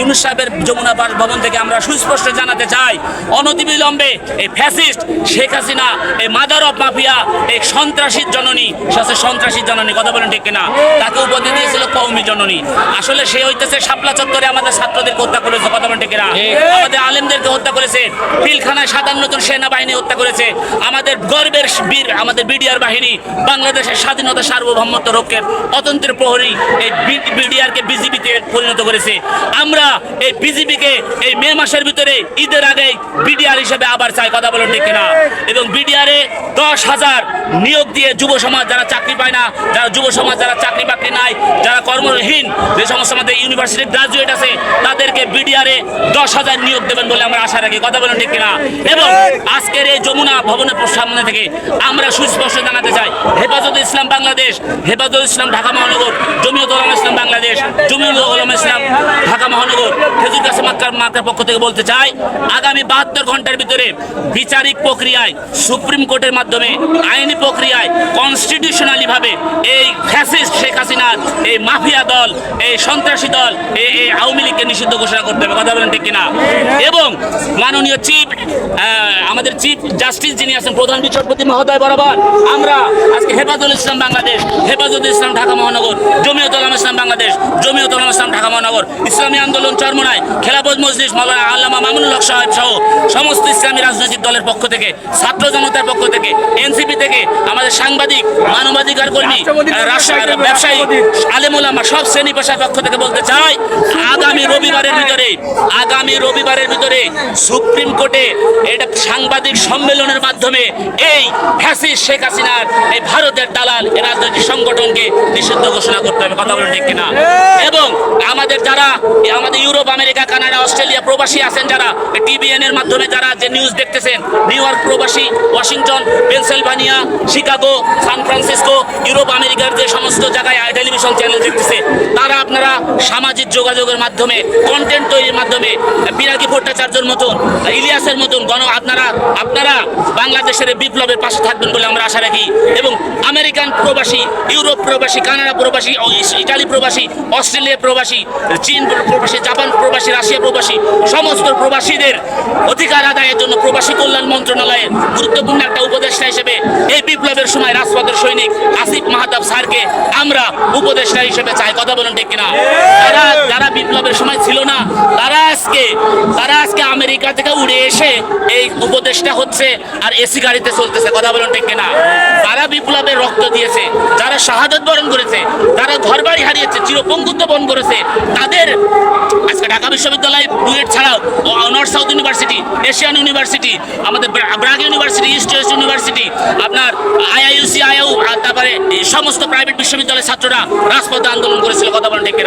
ইউনুস সাহেবের যমুনা ভবন থেকে আমরা সুস্পষ্ট জানাতে চাই অনতিবিলম্বে এই ফ্যাসিস্ট শেখ হাসিনা এই মাদার অফ মাফিয়া এই সন্ত্রাসীর জননী সে সন্ত্রাসীর জননী কথা বলেন ঠিক কিনা? তাকে উপাধি দিয়েছিল কৌমি জননী। আসলে সে হইতেছে শাপলা চত্বরে আমাদের ছাত্রদেরকে হত্যা করেছে কথা বলেন ঠিক কিনা? আমাদের আলেমদেরকে হত্যা করেছে পিলখানায় সাতান্ন জন সেনাবাহিনী হত্যা করেছে আমাদের গর্বের বীর আমাদের বিডিআর বাহিনী বাংলাদেশের স্বাধীনতা সার্বভৌমত্ব রক্ষের অতন্ত্রের প্রহরী এই বিডিআরকে বিজিবিতে পরিণত করেছে। আমরা এই বিজিবিকে এই মে মাসের ভিতরে ঈদের আগে বিডিআর হিসেবে আবার চাই কথা বলেন ঠিক কিনা? এবং বিডিআরে দশ হাজার নিয়োগ দিয়ে যুব সমাজ যারা চাকরি পায় না, যারা যুব সমাজ যারা চাকরি বাকরি নাই, যারা কর্মহীন, যে সমস্ত আমাদের ইউনিভার্সিটি গ্রাজুয়েট আছে, তাদেরকে বিডিআরে দশ হাজার নিয়োগ দেবেন বলে আমরা আশা রাখি। কথা বলেন ঠিক কিনা? এবং আজকের এই যমুনা ভবনের সামনে থেকে আমরা সুস্পষ্ট জানাতে চাই, হেফাজত ইসলাম বাংলাদেশ, হেফাজত ইসলাম ঢাকা মহানগর জমিয়ত ইসলাম বাংলাদেশ জমিয়ত ইসলাম ঢাকা মহানগর কাছে পক্ষ থেকে বলতে চাই, আগামী বাহাত্তর ঘণ্টার ভিতরে বিচারিক প্রক্রিয়ায়, সুপ্রিম কোর্টের মাধ্যমে, আইনি প্রক্রিয়ায় কনস্টিটিউশনালি ভাবে এই ফ্যাসিস্ট শেখ হাসিনার এই মাফিয়া দল, এই সন্ত্রাসী দল, এই এই আওয়ামী লীগকে নিষিদ্ধ ঘোষণা করতে হবে। কথা বলেন ঠিক কিনা? এবং মাননীয় চিফ আমাদের চিফ জাস্টিস যিনি আছেন, প্রধান বিচারপতি মহোদয় বরাবর, আমরা আজকে হেফাজুল ইসলাম বাংলাদেশ হেফাজত ইসলাম ঢাকা মহানগর জমিয়ত ইসলাম বাংলাদেশ জমিয়ত ইসলাম ঢাকা মহানগর, ইসলামী আন্দোলন চরমনায় খেলাফত মজলিস মাওলানা আল্লামা মামুনুল হক সাহেব সহ সমস্ত ইসলামী রাজনৈতিক দলের পক্ষ থেকে ছাত্র জনতার পক্ষ থেকে এনসিপি থেকে আমাদের সাংবাদিক মানবাধিকার কর্মী ব্যবসায়ী আলেমুলামা সব শ্রেণি পেশার পক্ষ থেকে বলতে চাই আগামী রবিবারের ভিতরে আগামী রবিবারের ভিতরে সুপ্রিম কোর্টে এটা সাংবাদিক সম্মেলনের মাধ্যমে এই ফ্যাসিস শেখ হাসিনার এই ভারতের দালাল এই রাজনৈতিক সংগঠনকে নিষিদ্ধ ঘোষণা করতে হবে। কথা বলেন ঠিক কিনা? এবং আমাদের যারা এই আমাদের ইউরোপ, আমেরিকা, কানাডা, অস্ট্রেলিয়া প্রবাসী আছেন যারা। টিভিএন এর মাধ্যমে যারা যে নিউজ দেখতেছেন নিউ ইয়র্ক প্রবাসী Washington Pennsylvania Chicago San Francisco Europe আমেরিকার যে সমস্ত জায়গায় টেলিভিশন চ্যানেল দেখতেছে, তারা আপনারা সামাজিক যোগাযোগের মাধ্যমে কন্টেন্ট তৈরির মাধ্যমে পিনাকি ভট্টাচার্যের মতন, ইলিয়াসের মতন গণ আপনারা আপনারা বাংলাদেশের বিপ্লবের পাশে থাকবেন বলে আমরা আশা রাখি। এবং আমেরিকান প্রবাসী, ইউরোপ প্রবাসী, কানাডা প্রবাসী ইটালি প্রবাসী, অস্ট্রেলিয়া প্রবাসী, চীন প্রবাসী জাপান প্রবাসী, রাশিয়া প্রবাসী, সমস্ত প্রবাসীদের অধিকার আদায়ের জন্য প্রবাসী কল্যাণ মন্ত্রণালয়ের গুরুত্বপূর্ণ একটা উপদেষ্টা হিসেবে এই বিপ্লবের সময় রাজপথের সৈনিক আসিফ মাহাতাব স্যারকে আমরা উপদেষ্টা হিসেবে চাই। কথা বলুন ঠিক কিনা? তারা যারা বিপ্লবের সময় ছিল না, তারা আজকে তারা আজকে আমেরিকা থেকে উড়ে এসে এই উপদেষ্টা হচ্ছে আর এসি গাড়িতে চলতেছে। কথা বলুন ঠিক কিনা? তারা বিপ্লবের রক্ত দিয়েছে, যারা শাহাদত বরণ করেছে, যারা ঘরবাড়ি হারিয়েছে, চিরপঙ্গুত্ব বরণ করেছে, তাদের আজকে ঢাকা বিশ্ববিদ্যালয় বুয়েট ছাড়াও North South University, Asian University, আমাদের BRAC University, East West University, আপনার আইআইউসি আইআউ তারপরে সমস্ত প্রাইভেট বিশ্ববিদ্যালয়ের ছাত্ররা রাজপথে আন্দোলন করেছিল, কথা বলেন ঠিক